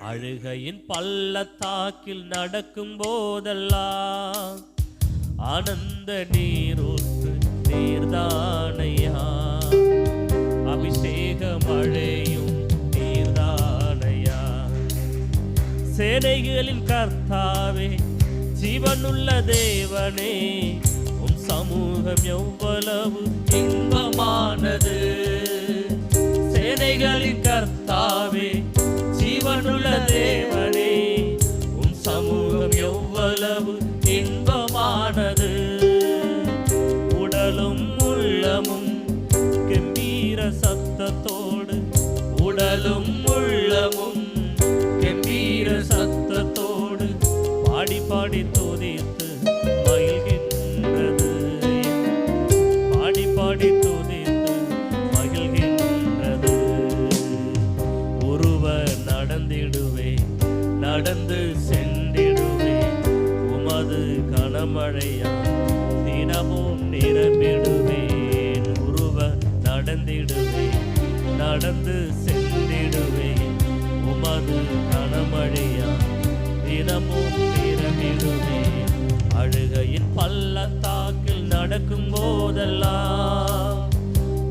அழுகையின் பள்ளத்தாக்கில் நடக்கும் போதெல்லாம் ஆனந்த நீரூற்று நீர்தானையா? அபிஷேக மழையும் நீர்தானையா? சேனைகளின் கர்த்தாவே ஜீவனுள்ள தேவனே உன் சமூகம் எவ்வளவு இன்பமானது. உள்ளமும் கம்பீர சத்தத்தோடு உடலும் உள்ளமும் கம்பீர சத்தத்தோடு பாடி பாடி துதித்து மகிழ்கின்றது. பாடி பாடி துதித்து மகிழ்கின்றது. உருவ நடந்திடுவே நடந்து சென்றிடுவே உமது கனமழையான் நடந்திடுவேன். நடந்து சென்றிடுவேன். உமது கனமழையா? தினமும் நிரம்பிடுவேன் அழுகையின் பள்ளத்தாக்கில் நடக்கும் போதெல்லாம்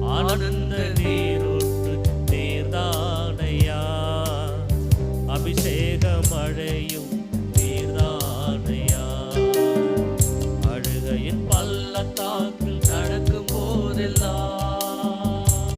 ஆனந்த நீரூற்று நீர்தானையா? அபிஷேக மழையும் நடக்கும் போதெல்லாம்